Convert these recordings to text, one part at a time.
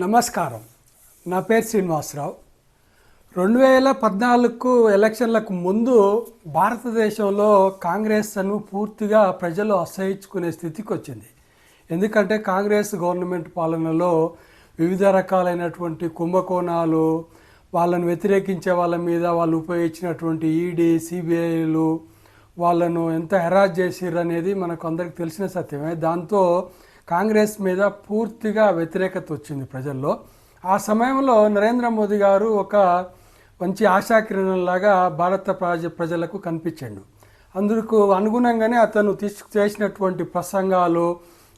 నమస్కారం. నా పేరు శ్రీనివాసరావు. రెండు వేల పద్నాలుగు ఎలక్షన్లకు ముందు భారతదేశంలో కాంగ్రెస్ను పూర్తిగా ప్రజలు అసహించుకునే స్థితికి వచ్చింది. ఎందుకంటే కాంగ్రెస్ గవర్నమెంట్ పాలనలో వివిధ రకాలైనటువంటి కుంభకోణాలు వాళ్ళను వ్యతిరేకించే వాళ్ళ మీద వాళ్ళు ఉపయోగించినటువంటి ఈడీ సిబిఐలు వాళ్ళను ఎంత హెరాస్ చేసిర్రు అనేది మనకు అందరికి తెలిసిన సత్యమే. దాంతో కాంగ్రెస్ మీద పూర్తిగా వ్యతిరేకత వచ్చింది ప్రజల్లో. ఆ సమయంలో నరేంద్ర మోదీ గారు ఒక మంచి ఆశాకిరణంలాగా భారత ప్రజ ప్రజలకు కనిపించాడు. అందుకు అనుగుణంగానే అతను తీసుకు చేసినటువంటి ప్రసంగాలు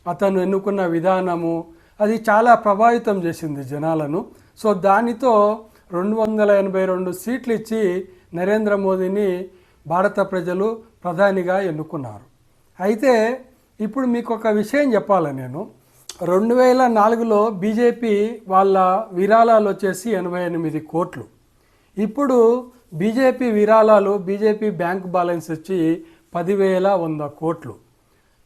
అతను ఎన్నుకున్న విధానము అది చాలా ప్రభావితం చేసింది జనాలను. సో దానితో రెండు వందల ఎనభై రెండు సీట్లు ఇచ్చి నరేంద్ర మోదీని భారత ప్రజలు ప్రధానిగా ఎన్నుకున్నారు. అయితే ఇప్పుడు మీకు ఒక విషయం చెప్పాలి నేను. రెండు వేల నాలుగులో బీజేపీ వాళ్ళ విరాళాలు వచ్చేసి ఎనభై ఎనిమిది కోట్లు. ఇప్పుడు బీజేపీ విరాళాలు బీజేపీ బ్యాంక్ బ్యాలెన్స్ వచ్చి పదివేల వంద కోట్లు.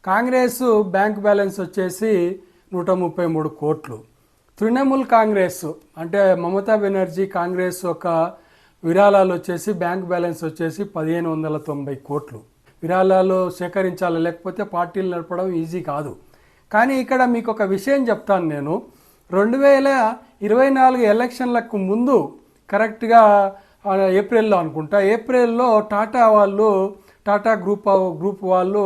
కాంగ్రెస్ బ్యాంక్ బ్యాలెన్స్ వచ్చేసి నూట ముప్పై మూడు కోట్లు. తృణమూల్ కాంగ్రెస్ అంటే మమతా బెనర్జీ కాంగ్రెస్ ఒక విరాళాలు వచ్చేసి బ్యాంక్ బ్యాలెన్స్ వచ్చేసి పదిహేను వందల తొంభై కోట్లు. విరాళాలు సేకరించాలి లేకపోతే పార్టీలు నడపడం ఈజీ కాదు. కానీ ఇక్కడ మీకు ఒక విషయం చెప్తాను నేను. రెండు వేల ఇరవై నాలుగు ఎలక్షన్లకు ముందు కరెక్ట్గా ఏప్రిల్లో అనుకుంటా ఏప్రిల్లో టాటా వాళ్ళు టాటా గ్రూప్ గ్రూప్ వాళ్ళు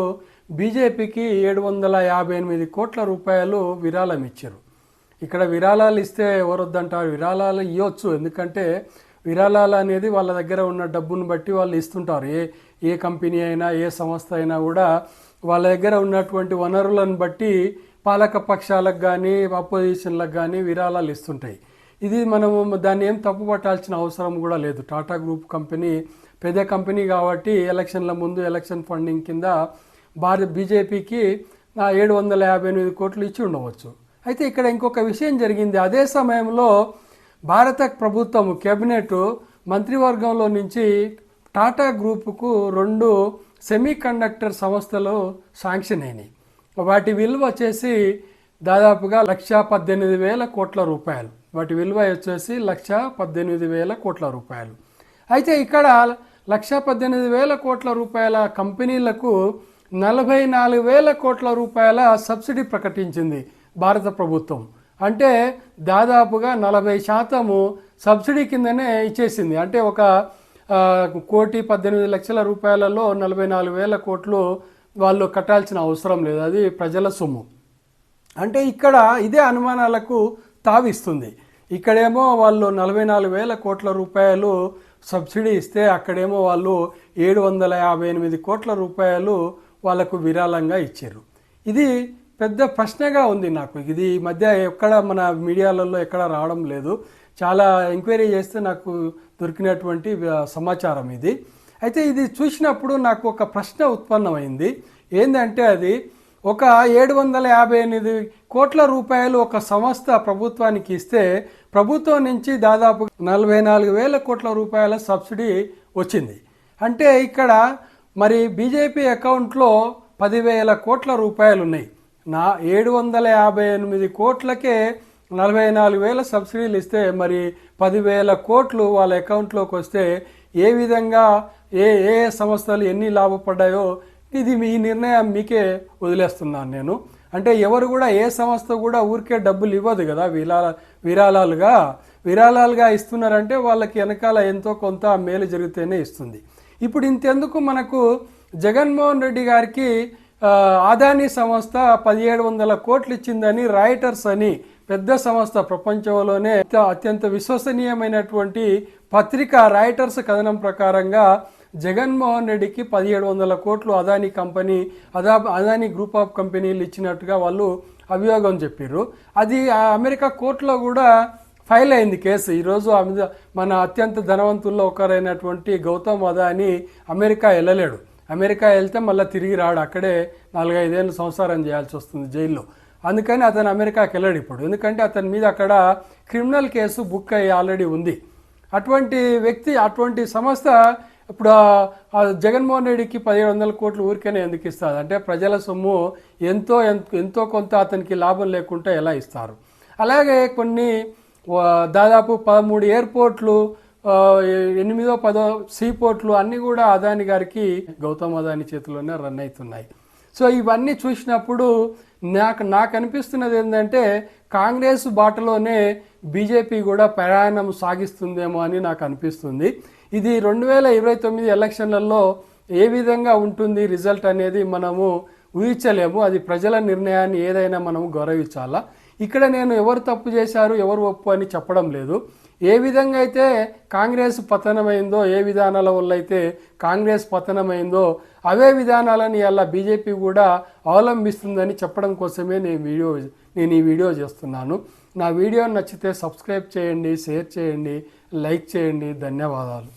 బీజేపీకి ఏడు వందల యాభై ఎనిమిది కోట్ల రూపాయలు విరాళం ఇచ్చారు. ఇక్కడ విరాళాలు ఇస్తే ఎవరొద్దంటారు? విరాళాలు ఇవ్వచ్చు ఎందుకంటే విరాళాలు అనేది వాళ్ళ దగ్గర ఉన్న డబ్బును బట్టి వాళ్ళు ఇస్తుంటారు. ఏ ఏ కంపెనీ అయినా ఏ సంస్థ అయినా కూడా వాళ్ళ దగ్గర ఉన్నటువంటి వనరులను బట్టి పాలక పక్షాలకు కానీ అపోజిషన్లకు కానీ విరాళాలు ఇస్తుంటాయి. ఇది మనము దాన్ని ఏం తప్పు పట్టాల్సిన అవసరం కూడా లేదు. టాటా గ్రూప్ కంపెనీ పెద్ద కంపెనీ కాబట్టి ఎలక్షన్ల ముందు ఎలక్షన్ ఫండింగ్ కింద భారత బీజేపీకి ఏడు వందల యాభై ఎనిమిది కోట్లు ఇచ్చి ఉండవచ్చు. అయితే ఇక్కడ ఇంకొక విషయం జరిగింది. అదే సమయంలో భారత ప్రభుత్వం కేబినెట్ మంత్రివర్గంలో నుంచి టాటా గ్రూపుకు రెండు సెమీ కండక్టర్ సంస్థలు శాంక్షన్ అయినాయి. వాటి విలువ వచ్చేసి దాదాపుగా లక్ష పద్దెనిమిది వేల కోట్ల రూపాయలు. వాటి విలువ వచ్చేసి లక్ష పద్దెనిమిది వేల కోట్ల రూపాయలు. అయితే ఇక్కడ లక్ష పద్దెనిమిది వేల కోట్ల రూపాయల కంపెనీలకు నలభై నాలుగు వేల కోట్ల రూపాయల సబ్సిడీ ప్రకటించింది భారత ప్రభుత్వం. అంటే దాదాపుగా నలభై శాతము సబ్సిడీ కిందనే ఇచ్చేసింది. అంటే ఒక కోటి పద్దెనిమిది లక్షల రూపాయలలో నలభై నాలుగు వేల కోట్లు వాళ్ళు కట్టాల్సిన అవసరం లేదు. అది ప్రజల సొమ్ము. అంటే ఇక్కడ ఇదే అనుమానాలకు తావిస్తుంది. ఇక్కడేమో వాళ్ళు నలభై నాలుగు వేల కోట్ల రూపాయలు సబ్సిడీ ఇస్తే అక్కడేమో వాళ్ళు ఏడు వందల యాభై ఎనిమిది కోట్ల రూపాయలు వాళ్ళకు విరాళంగా ఇచ్చారు. ఇది పెద్ద ప్రశ్నగా ఉంది నాకు. ఇది ఈ మధ్య ఎక్కడ మన మీడియాలలో ఎక్కడ రావడం లేదు. చాలా ఎంక్వైరీ చేస్తే నాకు దొరికినటువంటి సమాచారం ఇది. అయితే ఇది చూసినప్పుడు నాకు ఒక ప్రశ్న ఉత్పన్నమైంది. ఏంటంటే అది ఒక ఏడు వందల యాభై ఎనిమిది కోట్ల రూపాయలు ఒక సంస్థ ప్రభుత్వానికి ఇస్తే ప్రభుత్వం నుంచి దాదాపు నలభై నాలుగు వేల కోట్ల రూపాయల సబ్సిడీ వచ్చింది. అంటే ఇక్కడ మరి బీజేపీ అకౌంట్లో పదివేల కోట్ల రూపాయలు ఉన్నాయి నా ఏడు వందల యాభై ఎనిమిది కోట్లకే నలభై నాలుగు వేల సబ్సిడీలు ఇస్తే మరి పదివేల కోట్లు వాళ్ళ అకౌంట్లోకి వస్తే ఏ విధంగా ఏ ఏ సంస్థలు ఎన్ని లాభపడ్డాయో ఇది మీ నిర్ణయం మీకే వదిలేస్తున్నాను నేను. అంటే ఎవరు కూడా ఏ సంస్థ కూడా ఊరికే డబ్బులు ఇవ్వదు కదా విరాళ విరాళాలుగా. విరాళాలుగా ఇస్తున్నారంటే వాళ్ళకి వెనకాల ఎంతో కొంత మేలు జరిగితేనే ఇస్తుంది. ఇప్పుడు ఇంతెందుకు మనకు జగన్మోహన్ రెడ్డి గారికి అదానీ ఆదాని సంస్థ పదిహేడు వందల కోట్లు ఇచ్చిందని రాయిటర్స్ అని పెద్ద సంస్థ ప్రపంచంలోనే అత్యంత విశ్వసనీయమైనటువంటి పత్రిక రాయిటర్స్ కథనం ప్రకారంగా జగన్మోహన్ రెడ్డికి పదిహేడు వందల కోట్లు అదాని కంపెనీ అదా అదాని గ్రూప్ ఆఫ్ కంపెనీలు ఇచ్చినట్టుగా వాళ్ళు అభియోగం చెప్పారు అది ఆ అమెరికా కోర్టులో కూడా ఫైల్ అయింది కేసు. ఈరోజు మన అత్యంత ధనవంతుల్లో ఒకరైనటువంటి గౌతమ్ అదాని అమెరికా వెళ్ళలేడు అమెరికా వెళ్తే మళ్ళీ తిరిగి రాడు. అక్కడే నాలుగైదేళ్ళు సంసారం చేయాల్సి వస్తుంది జైల్లో. అందుకని అతను అమెరికాకి వెళ్ళాడు ఇప్పుడు. ఎందుకంటే అతని మీద అక్కడ క్రిమినల్ కేసు బుక్ అయ్యి ఆల్రెడీ ఉంది. అటువంటి వ్యక్తి అటువంటి సంస్థ ఇప్పుడు జగన్మోహన్ రెడ్డికి పదిహేడు వందల కోట్లు ఊరికనే ఎందుకు ఇస్తారు? అంటే ప్రజల సొమ్ము ఎంతో ఎంతో ఎంతో కొంత అతనికి లాభం లేకుండా ఎలా ఇస్తారు? అలాగే కొన్ని దాదాపు పదమూడు ఎయిర్పోర్ట్లు ఎనిమిదో పదో సీపోర్ట్లు అన్నీ కూడా అదాని గారికి గౌతమ్ అదాని చేతిలోనే రన్ అవుతున్నాయి. సో ఇవన్నీ చూసినప్పుడు నాకు నాకు అనిపిస్తున్నది ఏంటంటే కాంగ్రెస్ బాటలోనే బీజేపీ కూడా ప్రయాణం సాగిస్తుందేమో అని నాకు అనిపిస్తుంది. ఇది రెండు వేల ఇరవై తొమ్మిది ఎలక్షన్లలో ఏ విధంగా ఉంటుంది రిజల్ట్ అనేది మనము ఊహించలేము. అది ప్రజల నిర్ణయాన్ని ఏదైనా మనము గౌరవించాలా? ఇక్కడ నేను ఎవరు తప్పు చేశారు ఎవరు ఒప్పు అని చెప్పడం లేదు. ఏ విధంగా అయితే కాంగ్రెస్ పతనమైందో ఏ విధానాల వల్ల అయితే కాంగ్రెస్ పతనమైందో అవే విధానాలని అలా బీజేపీ కూడా అవలంబిస్తుందని చెప్పడం కోసమే నేను వీడియో నేను ఈ వీడియో చేస్తున్నాను. నా వీడియో నచ్చితే సబ్స్క్రైబ్ చేయండి షేర్ చేయండి లైక్ చేయండి. ధన్యవాదాలు.